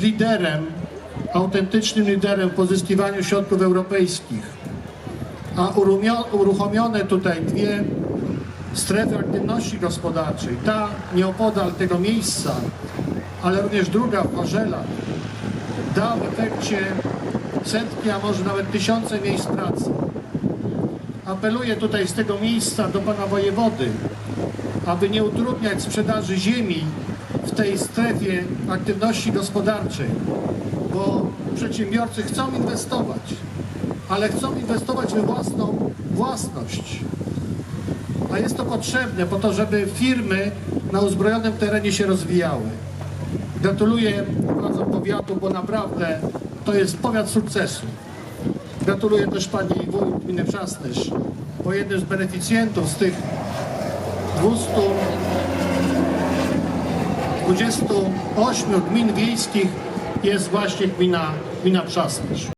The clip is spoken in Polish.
jest liderem, autentycznym liderem w pozyskiwaniu środków europejskich. A uruchomione tutaj dwie strefy aktywności gospodarczej, ta nieopodal tego miejsca, ale również druga w Chorzelach, da w efekcie setki, a może nawet tysiące miejsc pracy. Apeluję tutaj z tego miejsca do pana wojewody, aby nie utrudniać sprzedaży ziemi tej strefie aktywności gospodarczej, bo przedsiębiorcy chcą inwestować, ale chcą inwestować we własną własność. A jest to potrzebne po to, żeby firmy na uzbrojonym terenie się rozwijały. Gratuluję władzom powiatu, bo naprawdę to jest powiat sukcesu. Gratuluję też pani wójt gminy Przasnysz, bo jednym z beneficjentów z tych 228 gmin wiejskich jest właśnie gmina, gmina Przasnysz.